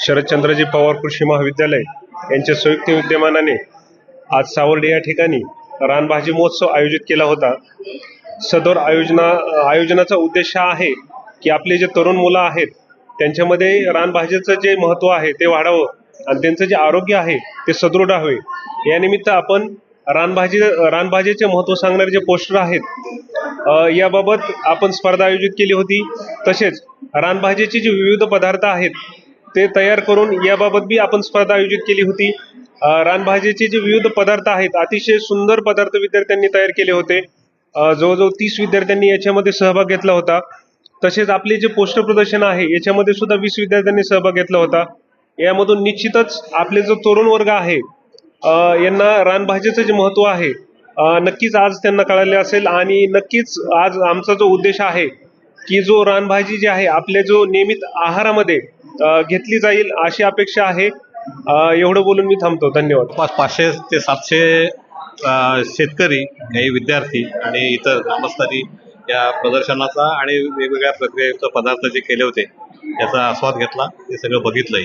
शरदचंद्रजी पवार कृषी महाविद्यालय यांच्या संयुक्त विद्यमानाने आज सावर्डे या ठिकाणी रानभाजी महोत्सव आयोजित केला होता. सदर आयोजना आयोजनाचा उद्देश हा आहे की आपले जे तरुण मुलं आहेत त्यांच्यामध्ये रानभाजीचं जे महत्त्व आहे ते वाढावं आणि त्यांचं जे आरोग्य आहे ते सदृढ हवे यानिमित्त आपण रानभाजी रानभाजीचे महत्त्व सांगणारे जे पोस्टर आहेत याबाबत आपण स्पर्धा आयोजित केली होती. तसेच रानभाजीचे जे विविध पदार्थ आहेत ते तयार करून याबाबत बी आपण स्पर्धा आयोजित केली होती. रानभाजीचे जे विविध पदार्थ आहेत अतिशय सुंदर पदार्थ विद्यार्थ्यांनी तयार केले होते. जवळजवळ तीस विद्यार्थ्यांनी याच्यामध्ये सहभाग घेतला होता. तसेच आपले जे पोस्टर प्रदर्शन आहे याच्यामध्ये सुद्धा वीस विद्यार्थ्यांनी सहभाग घेतला होता. यामधून निश्चितच आपले जो तरुण वर्ग आहे यांना रानभाजीचं जे महत्त्व आहे नक्कीच आज त्यांना कळाले असेल आणि नक्कीच आज आमचा जो उद्देश आहे की जो रानभाजी जी आहे आपल्या जो नियमित आहारामध्ये घेतली जाईल अशी अपेक्षा आहे. एवढं बोलून मी थांबतो. धन्यवाद. पाच पाचशे ते सातशे शेतकरी काही विद्यार्थी आणि इतर ग्रामस्थांनी या प्रदर्शनाचा आणि वेगवेगळ्या प्रक्रियेचे पदार्थ जे केले होते याचा आस्वाद घेतला. हे सगळं बघितलंही